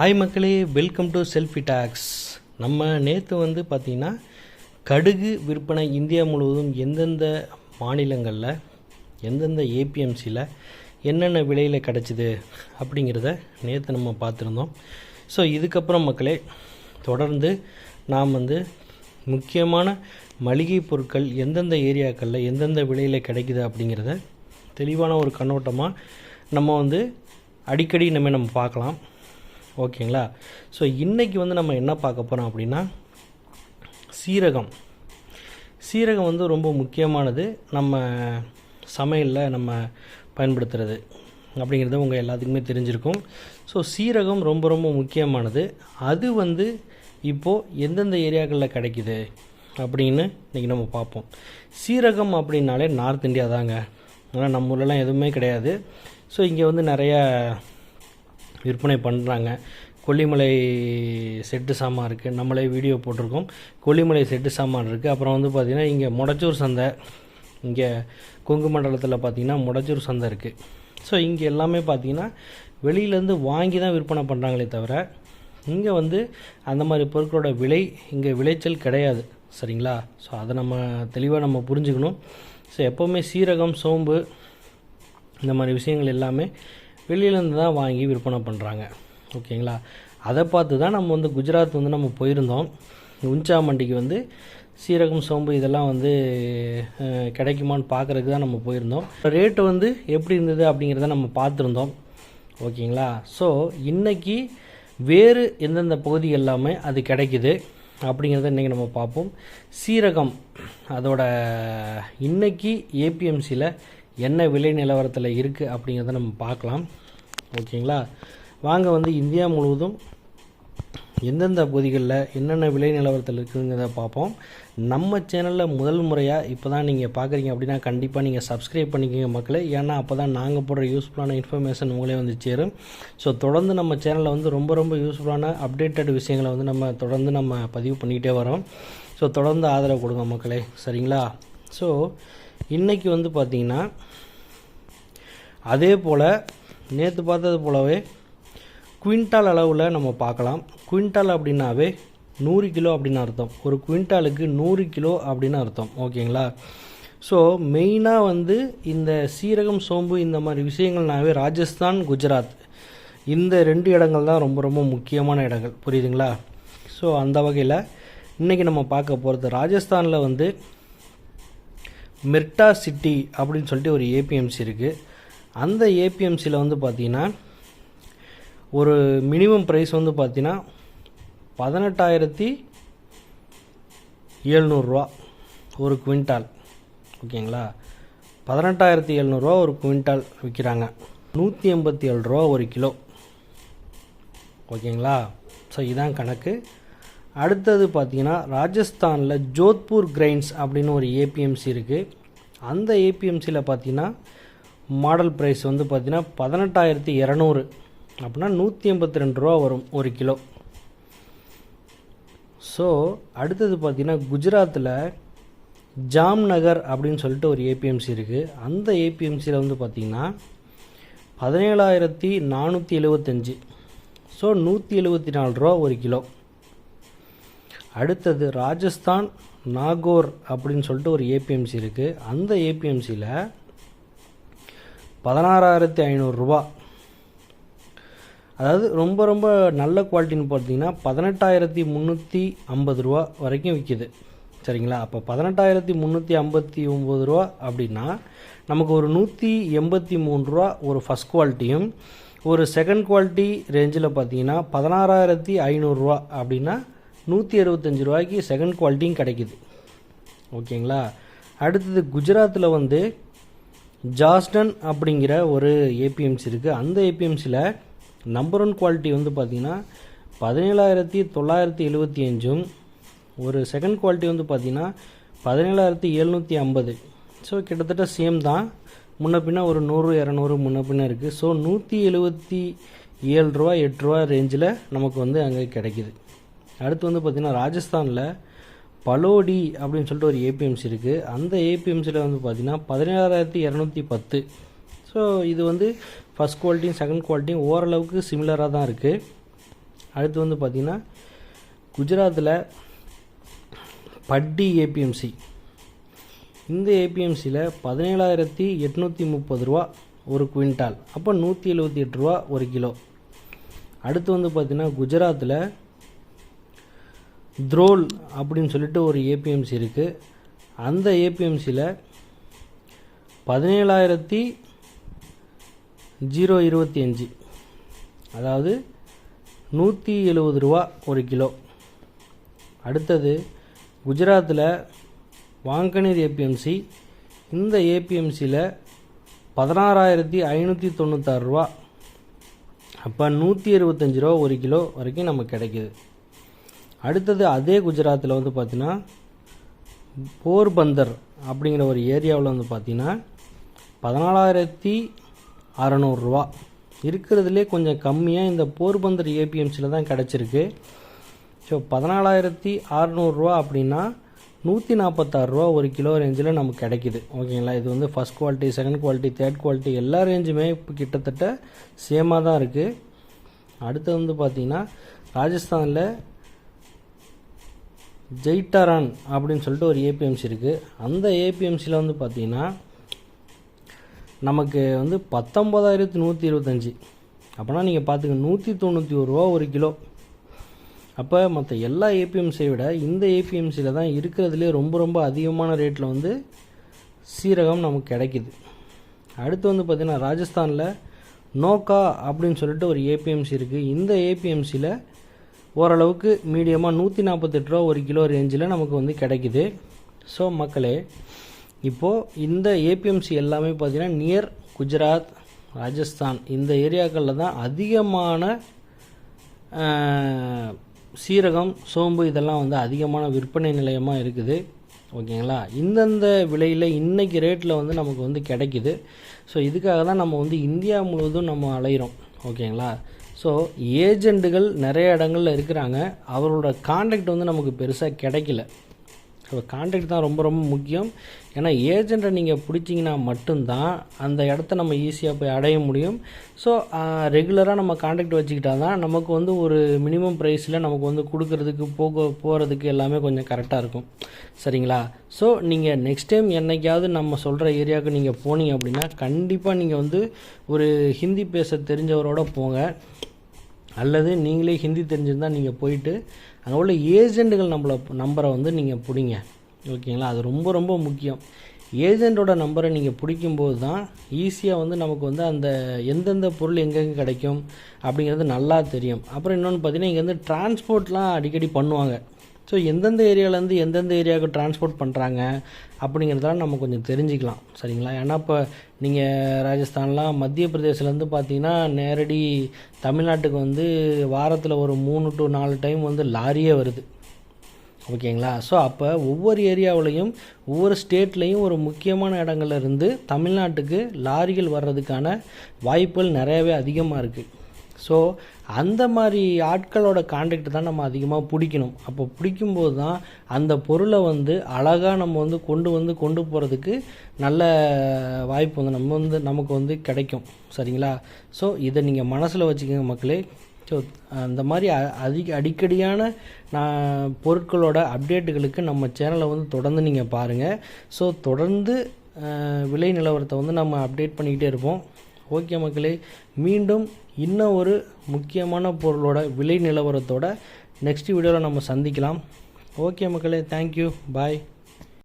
Hi மக்களே welcome to selfie tax நம்ம நேற்று வந்து பார்த்திங்கன்னா கடுகு விற்பனை இந்தியா முழுவதும் எந்தெந்த மாநிலங்களில் எந்தெந்த ஏபிஎம்சியில் என்னென்ன விலையில் கிடச்சிது அப்படிங்கிறத நேற்று நம்ம பார்த்துருந்தோம். ஸோ இதுக்கப்புறம் மக்களே தொடர்ந்து நாம் வந்து முக்கியமான மளிகை பொருட்கள் எந்தெந்த ஏரியாக்களில் எந்தெந்த விலையில் கிடைக்குது அப்படிங்கிறத தெளிவான ஒரு கண்ணோட்டமாக நம்ம வந்து அடிக்கடி நம்ம நம்ம பார்க்கலாம். ஓகேங்களா? ஸோ இன்றைக்கி வந்து நம்ம என்ன பார்க்க போகிறோம் அப்படின்னா சீரகம். சீரகம் வந்து ரொம்ப முக்கியமானது நம்ம சமையலில் நம்ம பயன்படுத்துகிறது அப்படிங்கிறது உங்கள் எல்லாத்துக்குமே தெரிஞ்சிருக்கும். ஸோ சீரகம் ரொம்ப ரொம்ப முக்கியமானது. அது வந்து இப்போது எந்தெந்த ஏரியாக்களில் கிடைக்குது அப்படின்னு இன்றைக்கி நம்ம பார்ப்போம். சீரகம் அப்படின்னாலே நார்த் இந்தியா தாங்க. ஆனால் நம்ம ஊர்லலாம் எதுவுமே கிடையாது. ஸோ இங்கே வந்து நிறையா விற்பனை பண்ணுறாங்க கொல்லிமலை செட்டு சாமான் இருக்குது நம்மளே வீடியோ போட்டிருக்கோம். கொல்லிமலை செட்டு சாமான் இருக்குது அப்புறம் வந்து பார்த்திங்கன்னா இங்கே முடச்சூர் சந்தை இங்கே கொங்கு மண்டலத்தில் பார்த்திங்கன்னா முடச்சூர் சந்தை இருக்குது ஸோ இங்கே எல்லாமே பார்த்திங்கன்னா வெளியிலேருந்து வாங்கி தான் விற்பனை பண்ணுறாங்களே தவிர இங்கே வந்து அந்த மாதிரி பொருட்களோட விலை இங்கே விளைச்சல் கிடையாது. சரிங்களா? ஸோ அதை நம்ம தெளிவாக நம்ம புரிஞ்சுக்கணும். ஸோ எப்போவுமே சீரகம் சோம்பு இந்த மாதிரி விஷயங்கள் எல்லாமே வெளியிலேருந்து தான் வாங்கி விற்பனை பண்ணுறாங்க ஓகேங்களா? அதை பார்த்து தான் நம்ம வந்து குஜராத் வந்து நம்ம போயிருந்தோம். உஞ்சா மண்டிக்கு வந்து சீரகம் சோம்பு இதெல்லாம் வந்து கிடைக்குமான்னு பார்க்குறதுக்கு தான் நம்ம போயிருந்தோம். ரேட்டு வந்து எப்படி இருந்தது அப்படிங்கிறத நம்ம பார்த்துருந்தோம். ஓகேங்களா? ஸோ இன்றைக்கி வேறு எந்தெந்த பகுதி எல்லாமே அது கிடைக்குது அப்படிங்கிறத இன்றைக்கி நம்ம பார்ப்போம். சீரகம் அதோட இன்றைக்கி ஏபிஎம்சியில் என்ன விலை நிலவரத்தில் இருக்குது அப்படிங்கிறத நம்ம பார்க்கலாம். ஓகேங்களா? வாங்க வந்து இந்தியா முழுவதும் எந்தெந்த பகுதிகளில் என்னென்ன விலை நிலவரத்தில் இருக்குங்கிறத பார்ப்போம். நம்ம சேனலில் முதல் முறையாக இப்போ தான் நீங்கள் பார்க்குறீங்க அப்படின்னா கண்டிப்பாக நீங்கள் சப்ஸ்கிரைப் பண்ணிக்கோங்க மக்களே. ஏன்னா அப்போ தான் நாங்கள் போடுற யூஸ்ஃபுல்லான இன்ஃபர்மேஷன் உங்களே வந்து சேரும். ஸோ தொடர்ந்து நம்ம சேனலில் வந்து ரொம்ப ரொம்ப யூஸ்ஃபுல்லான அப்டேட்டட் விஷயங்களை வந்து நம்ம தொடர்ந்து நம்ம பதிவு பண்ணிக்கிட்டே வரோம். ஸோ தொடர்ந்து ஆதரவு கொடுங்க மக்களே. சரிங்களா? ஸோ இன்றைக்கி வந்து பார்த்திங்கன்னா அதே போல் நேற்று பார்த்தது போலவே குவிண்டால் அளவில் நம்ம பார்க்கலாம். குவிண்டால் அப்படின்னாவே நூறு கிலோ அப்படின்னு அர்த்தம். ஒரு குவிண்டாலுக்கு நூறு கிலோ அப்படின்னு அர்த்தம். ஓகேங்களா? ஸோ மெயினாக வந்து இந்த சீரகம் சோம்பு இந்த மாதிரி விஷயங்கள்னாவே ராஜஸ்தான் குஜராத். இந்த ரெண்டு இடங்கள் தான் ரொம்ப ரொம்ப முக்கியமான இடங்கள். புரியுதுங்களா? ஸோ அந்த வகையில் இன்றைக்கி நம்ம பார்க்க போகிறது ராஜஸ்தானில் வந்து மிர்டா சிட்டி அப்படின்னு சொல்லிட்டு ஒரு ஏபிஎம்சி இருக்குது அந்த ஏபிஎம்சியில் வந்து பார்த்திங்கன்னா ஒரு மினிமம் ப்ரைஸ் வந்து பார்த்தீங்கன்னா பதினெட்டாயிரத்தி எழுநூறுரூவா ஒரு குவிண்டால். ஓகேங்களா? பதினெட்டாயிரத்தி எழுநூறுவா ஒரு குவிண்டால் விற்கிறாங்க நூற்றி எண்பத்தி ஏழு ரூபா ஒரு கிலோ. ஓகேங்களா? ஸோ இதான் கணக்கு. அடுத்தது பார்த்தீங்கன்னா ராஜஸ்தானில் ஜோத்பூர் கிரைன்ஸ் அப்படின்னு ஒரு ஏபிஎம்சி இருக்குது அந்த ஏபிஎம்சியில் பார்த்தீங்கன்னா மாடல் ப்ரைஸ் வந்து பார்த்தீங்கன்னா பதினெட்டாயிரத்தி இரநூறு அப்படின்னா நூற்றி எண்பத்தி ரெண்டு ரூபா வரும் ஒரு கிலோ. ஸோ அடுத்தது பார்த்தீங்கன்னா குஜராத்தில் ஜாம்நகர் அப்படின்னு சொல்லிட்டு ஒரு ஏபிஎம்சி இருக்குது அந்த ஏபிஎம்சியில் வந்து பார்த்திங்கன்னா பதினேழாயிரத்தி நானூற்றி எழுபத்தஞ்சி ஸோ நூற்றி எழுபத்தி நாலு ரூபா ஒரு கிலோ. அடுத்தது ராஜஸ்தான் நாகோர் அப்படின்னு சொல்லிட்டு ஒரு ஏபிஎம்சி இருக்குது அந்த ஏபிஎம்சியில் பதினாறாயிரத்தி ஐநூறுரூவா அதாவது ரொம்ப ரொம்ப நல்ல குவாலிட்டின்னு பார்த்தீங்கன்னா பதினெட்டாயிரத்தி முந்நூற்றி ஐம்பது ரூபா வரைக்கும் விற்கிது சரிங்களா? அப்போ பதினெட்டாயிரத்தி முந்நூற்றி ஐம்பத்தி ஒம்பது ரூபா அப்படின்னா நமக்கு ஒரு நூற்றி எண்பத்தி மூணு ரூபா ஒரு ஃபஸ்ட் குவாலிட்டியும் ஒரு செகண்ட் குவாலிட்டி ரேஞ்சில் பார்த்தீங்கன்னா பதினாறாயிரத்தி ஐநூறுரூவா அப்படின்னா நூற்றி அறுபத்தஞ்சு ரூபாய்க்கு செகண்ட் குவாலிட்டியும் கிடைக்குது. ஓகேங்களா? அடுத்தது குஜராத்தில் வந்து ஜாஸ்டன் அப்படிங்கிற ஒரு ஏபிஎம்சி இருக்குது அந்த ஏபிஎம்சியில் நம்பர் ஒன் குவாலிட்டி வந்து பார்த்திங்கன்னா பதினேழாயிரத்தி தொள்ளாயிரத்தி எழுபத்தி அஞ்சும் ஒரு செகண்ட் குவாலிட்டி வந்து பார்த்திங்கன்னா பதினேழாயிரத்தி எழுநூற்றி ஐம்பது. ஸோ கிட்டத்தட்ட சேம் தான். முன்ன பின்ன ஒரு நூறு இரநூறு முன்ன பின்ன இருக்குது ஸோ நூற்றி எழுபத்தி ஏழு ரூபா எட்டு ரூபா ரேஞ்சில் நமக்கு வந்து அங்கே கிடைக்கிது. அடுத்து வந்து பார்த்திங்கன்னா ராஜஸ்தானில் பலோடி அப்படின்னு சொல்லிட்டு ஒரு ஏபிஎம்சி இருக்குது அந்த ஏபிஎம்சியில் வந்து பார்த்திங்கன்னா பதினேழாயிரத்தி இரநூத்தி பத்து. ஸோ இது வந்து ஃபஸ்ட் குவாலிட்டியும் செகண்ட் குவாலிட்டியும் ஓரளவுக்கு சிமிலராக தான் இருக்குது அடுத்து வந்து பார்த்திங்கன்னா குஜராத்தில் பட்டி ஏபிஎம்சி இந்த ஏபிஎம்சியில் பதினேழாயிரத்தி எட்நூற்றி முப்பது ரூபா ஒரு குவிண்டால். அப்போ நூற்றி எழுபத்தி எட்டு ரூபா ஒரு கிலோ. அடுத்து வந்து பார்த்திங்கன்னா குஜராத்தில் த்ரோல் அப்படின்னு சொல்லிட்டு ஒரு ஏபிஎம்சி இருக்குது அந்த ஏபிஎம்சியில் பதினேழாயிரத்தி ஜீரோ இருபத்தி அஞ்சு அதாவது நூற்றி எழுபது ரூபா ஒரு கிலோ. அடுத்தது குஜராத்தில் வாங்கனீர் ஏபிஎம்சி இந்த ஏபிஎம்சியில் பதினாறாயிரத்தி ஐநூற்றி தொண்ணூத்தாறு ரூபா. அப்போ நூற்றி இருபத்தஞ்சி ரூபா ஒரு கிலோ வரைக்கும் நமக்கு கிடைக்கிது. அடுத்தது அதே குஜராத்தில் வந்து பார்த்திங்கன்னா போர்பந்தர் அப்படிங்கிற ஒரு ஏரியாவில் வந்து பார்த்திங்கன்னா பதினாலாயிரத்தி அறநூறுரூவா இருக்கிறதுலே கொஞ்சம் கம்மியாக இந்த போர்பந்தர் ஏபிஎம்சியில் தான் கிடச்சிருக்கு. ஸோ பதினாலாயிரத்தி அறநூறுரூவா அப்படின்னா நூற்றி நாற்பத்தாறுரூவா ஒரு கிலோ ரேஞ்சில் நமக்கு கிடைக்கிது. ஓகேங்களா? இது வந்து first quality second quality third quality எல்லா ரேஞ்சுமே இப்போ கிட்டத்தட்ட சேமாக தான் இருக்குது அடுத்து வந்து பார்த்திங்கன்னா ராஜஸ்தானில் ஜெய்டாரான் அப்படின்னு சொல்லிட்டு ஒரு ஏபிஎம்சி இருக்குது அந்த ஏபிஎம்சியில் வந்து பார்த்திங்கன்னா நமக்கு வந்து பத்தொம்பதாயிரத்து நூற்றி இருபத்தஞ்சி. அப்போனா நீங்கள் பார்த்துக்க நூற்றி தொண்ணூற்றி ஒரு ரூபா ஒரு கிலோ. அப்போ மற்ற எல்லா ஏபிஎம்சியை விட இந்த ஏபிஎம்சியில் தான் இருக்கிறதுலே ரொம்ப ரொம்ப அதிகமான ரேட்டில் வந்து சீரகம் நமக்கு கிடைக்கிது. அடுத்து வந்து பார்த்திங்கன்னா ராஜஸ்தானில் நோக்கா அப்படின்னு சொல்லிட்டு ஒரு ஏபிஎம்சி இருக்குது இந்த ஏபிஎம்சியில் ஓரளவுக்கு மீடியமாக நூற்றி நாற்பத்தெட்டு ரூபா ஒரு கிலோ ரேஞ்சில் நமக்கு வந்து கிடைக்கிது. ஸோ மக்களே இப்போது இந்த ஏபிஎம்சி எல்லாமே பார்த்திங்கன்னா நியர் குஜராத் ராஜஸ்தான் இந்த ஏரியாக்களில் தான் அதிகமான சீரகம் சோம்பு இதெல்லாம் வந்து அதிகமான விற்பனை நிலையமாக இருக்குது. ஓகேங்களா? இந்தந்த விலையில் இன்றைக்கி ரேட்டில் வந்து நமக்கு வந்து கிடைக்கிது. ஸோ இதுக்காக தான் நம்ம வந்து இந்தியா முழுவதும் நம்ம அலைகிறோம் ஓகேங்களா? ஸோ ஏஜெண்டுகள் நிறைய இடங்களில் இருக்கிறாங்க. அவரோட காண்டாக்ட் வந்து நமக்கு பெருசாக கிடைக்கல. ஸோ காண்டாக்ட் தான் ரொம்ப ரொம்ப முக்கியம். ஏன்னா ஏஜெண்ட்டை நீங்கள் பிடிச்சிங்கன்னா மட்டும்தான் அந்த இடத்த நம்ம ஈஸியாக போய் அடைய முடியும். ஸோ ரெகுலராக நம்ம கான்டாக்ட் வச்சுக்கிட்டா தான் நமக்கு வந்து ஒரு மினிமம் ப்ரைஸில் நமக்கு வந்து கொடுக்கறதுக்கு போக போகிறதுக்கு எல்லாமே கொஞ்சம் கரெக்டாக இருக்கும். சரிங்களா? ஸோ நீங்கள் நெக்ஸ்ட் டைம் என்றைக்காவது நம்ம சொல்கிற ஏரியாவுக்கு நீங்கள் போனீங்க அப்படின்னா கண்டிப்பாக நீங்கள் வந்து ஒரு ஹிந்தி பேச தெரிஞ்சவரோட போங்க. அல்லது நீங்களே ஹிந்தி தெரிஞ்சிருந்தால் நீங்கள் போயிட்டு அங்கே உள்ள ஏஜெண்ட்டுகள் நம்மளை நம்பரை வந்து நீங்கள் பிடிங்க. ஓகேங்களா? அது ரொம்ப ரொம்ப முக்கியம். ஏஜெண்ட்டோட நம்பரை நீங்கள் பிடிக்கும்போது தான் ஈஸியாக வந்து நமக்கு வந்து அந்த எந்தெந்த பொருள் எங்கெங்கே கிடைக்கும் அப்படிங்கிறது நல்லா தெரியும். அப்புறம் இன்னொன்று பார்த்தீங்கன்னா இங்கே வந்து டிரான்ஸ்போர்ட்லாம் அடிக்கடி பண்ணுவாங்க. ஸோ எந்தெந்த ஏரியாவிலேருந்து எந்தெந்த ஏரியாவுக்கு டிரான்ஸ்போர்ட் பண்ணுறாங்க அப்படிங்கிறதெல்லாம் நம்ம கொஞ்சம் தெரிஞ்சுக்கலாம். சரிங்களா? ஏன்னா இப்போ நீங்கள் ராஜஸ்தான்லாம் மத்திய பிரதேசிலேருந்து பார்த்தீங்கன்னா நேரடி தமிழ்நாட்டுக்கு வந்து வாரத்தில் ஒரு மூணு டு நாலு டைம் வந்து லாரியே வருது. ஓகேங்களா? ஸோ அப்போ ஒவ்வொரு ஏரியாவிலையும் ஒவ்வொரு ஸ்டேட்லேயும் ஒரு முக்கியமான இடங்கள்ல இருந்து தமிழ்நாட்டுக்கு லாரிகள் வர்றதுக்கான வாய்ப்புகள் நிறையவே அதிகமாக இருக்குது ஸோ அந்த மாதிரி ஆட்களோட காண்டாக்ட் தான் நம்ம அதிகமாக பிடிக்கணும். அப்போ பிடிக்கும்போது தான் அந்த பொருளை வந்து அழகாக நம்ம வந்து கொண்டு வந்து கொண்டு போகிறதுக்கு நல்ல வாய்ப்பு வந்து நம்ம வந்து நமக்கு வந்து கிடைக்கும். சரிங்களா? ஸோ இதை நீங்கள் மனசில் வச்சுக்கோங்க மக்களே. ஸோ அந்த மாதிரி அதிக அடிக்கடியான நான் பொருட்களோட அப்டேட்டுகளுக்கு நம்ம சேனலை வந்து தொடர்ந்து நீங்கள் பாருங்கள் ஸோ தொடர்ந்து விலை நிலவரத்தை வந்து நம்ம அப்டேட் பண்ணிக்கிட்டே இருப்போம். ஓகே மக்களே மீண்டும் இன்னும் ஒரு முக்கியமான பொருளோட விலை நிலவரத்தோட நெக்ஸ்ட் வீடியோவில் நம்ம சந்திக்கலாம். ஓகே மக்களே தேங்க்யூ பாய்